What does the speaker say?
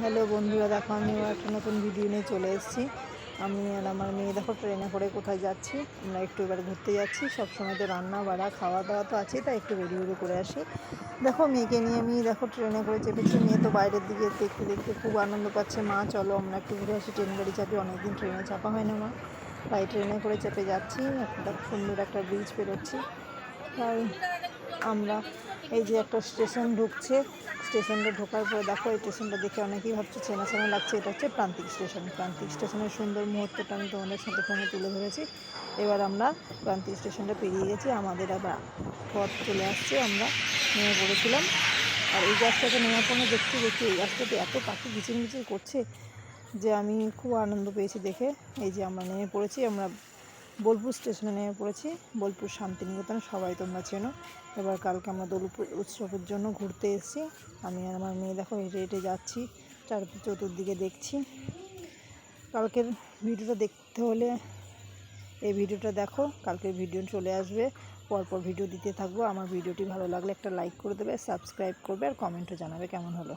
Hello বন্ধুরা, দেখো আমি একটা নতুন ভিডিও নিয়ে চলে এসেছি। আমি আর আমার মেয়ে দেখো ট্রেনে করে কোথায় যাচ্ছি, আমরা একটু এবার ঘুরতে যাচ্ছি। সবসময় তো রান্না, বাড়া খাওয়া দাওয়া তো আছে তাই একটু রেডি রেডি করে আসি। দেখো মেয়েকে নিয়ে আমি দেখো ট্রেনে করে চেপেছি। মেয়ে তো বাইরের দিকে দেখতে দেখতে খুব আনন্দ পাচ্ছে। মা, চলো আমরা একটু ঘুরে আসি। ট্রেন গাড়ি চাপি অনেকদিন ট্রেনে চাপা হয় না মা। তাই ট্রেনে করে চেপে যাচ্ছি। একটা সুন্দর একটা ব্রিজ পেরোচ্ছি। তাই আমরা এই যে একটা স্টেশন ঢুকছে, স্টেশনটা ঢোকার পরে দেখো, এই স্টেশনটা দেখে অনেকেই ভাবছে, চেনা চেনা লাগছে, এটা হচ্ছে প্রান্তিক স্টেশন। প্রান্তিক স্টেশনের সুন্দর মুহূর্তটা আমি তোমাদের সাথে ফোনে তুলে ধরেছি। এবার আমরা প্রান্তিক স্টেশনটা পেরিয়ে গেছি, আমাদের আবার পথ চলে আসছে, আমরা নেমে পড়েছিলাম। আর এই গাছটাকে নেওয়ার পরে দেখছি দেখি এই গাছটাতে এত পাখি কিচির মিচির করছে যে আমি খুব আনন্দ পেয়েছি দেখে। এই যে আমরা নেমে পড়েছি, আমরা বোলপুর স্টেশনে নেমে পড়েছি। বোলপুর শান্তিনিকেতন সবাই তোমরা চেনো। এবার কালকে আমরা দোল উপ- উৎসবের জন্য ঘুরতে এসেছি। আমি আর আমার মেয়ে দেখো, হেঁটে হেঁটে যাচ্ছি। চার চতুর্দিকে দেখছি। কালকের ভিডিওটা দেখতে হলে এই ভিডিওটা দেখো। কালকের ভিডিও চলে আসবে। পরপর ভিডিও দিতে থাকব। আমার ভিডিওটি ভালো লাগলে একটা লাইক করে দেবে সাবস্ক্রাইব করবে আর কমেন্টও জানাবে কেমন হলো।